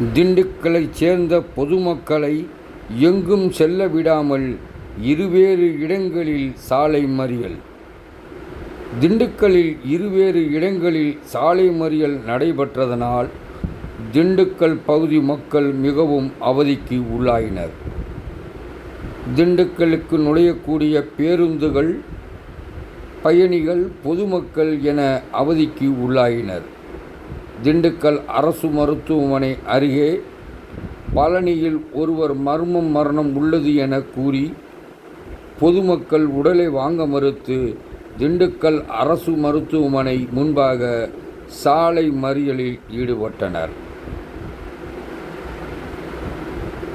திண்டுக்கலைச் சேர்ந்த பொதுமக்களை எங்கும் செல்ல விடாமல் இருவேறு இடங்களில் சாலை மறியல். திண்டுக்கல்லில் இருவேறு இடங்களில் சாலை மறியல் நடைபெற்றதனால் திண்டுக்கல் பகுதி மக்கள் மிகவும் அவதிக்கு உள்ளாயினர். திண்டுக்கலுக்கு நுழையக்கூடிய பேருந்துகள் பயணிகள் பொதுமக்கள் என அவதிக்கு உள்ளாயினர். திண்டுக்கல் அரசு மருத்துவமனை அருகே பழனியில் ஒருவர் மர்மம் மரணம் உள்ளது என கூறி பொதுமக்கள் உடலை வாங்க மறுத்து திண்டுக்கல் அரசு மருத்துவமனை முன்பாக சாலை மறியலில் ஈடுபட்டனர்.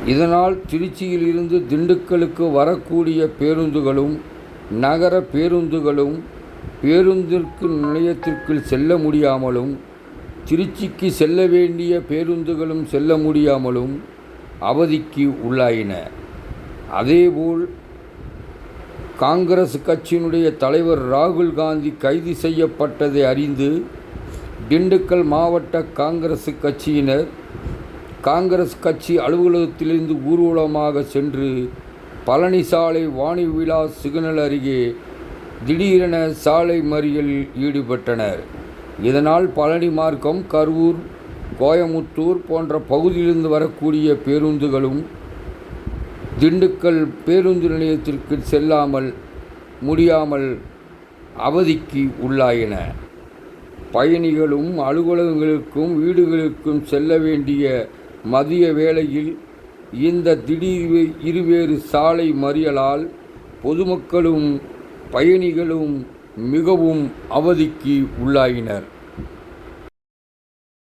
இதனால் திருச்சியிலிருந்து திண்டுக்கலுக்கு வரக்கூடிய பேருந்துகளும் நகர பேருந்துகளும் பேருந்திற்கு நிலையத்திற்குள் செல்ல முடியாமலும் திருச்சிக்கு செல்ல வேண்டிய பேருந்துகளும் செல்ல முடியாமலும் அவதிக்கு உள்ளாயின. அதேபோல் காங்கிரஸ் கட்சியினுடைய தலைவர் ராகுல் காந்தி கைது செய்யப்பட்டதை அறிந்து திண்டுக்கல் மாவட்ட காங்கிரஸ் கட்சியினர் காங்கிரஸ் கட்சி அலுவலகத்திலிருந்து ஊர்வலமாக சென்று பழனி சாலை வாணி விழா சிக்னல் அருகே திடீரென சாலை மறியலில் ஈடுபட்டனர். இதனால் பழனி மார்க்கம் கரூர் கோயமுத்தூர் போன்ற பகுதியிலிருந்து வரக்கூடிய பேருந்துகளும் திண்டுக்கல் பேருந்து நிலையத்திற்கு செல்லாமல் முடியாமல் அவதிக்கு உள்ளாயின. பயணிகளும் அலுவலகங்களுக்கும் வீடுகளுக்கும் செல்ல வேண்டிய மதிய வேளையில் இந்த திடீர் இருவேறு சாலை மறியலால் பொதுமக்களும் பயணிகளும் மிகவும் அவதிக்கு உள்ளாயினர்.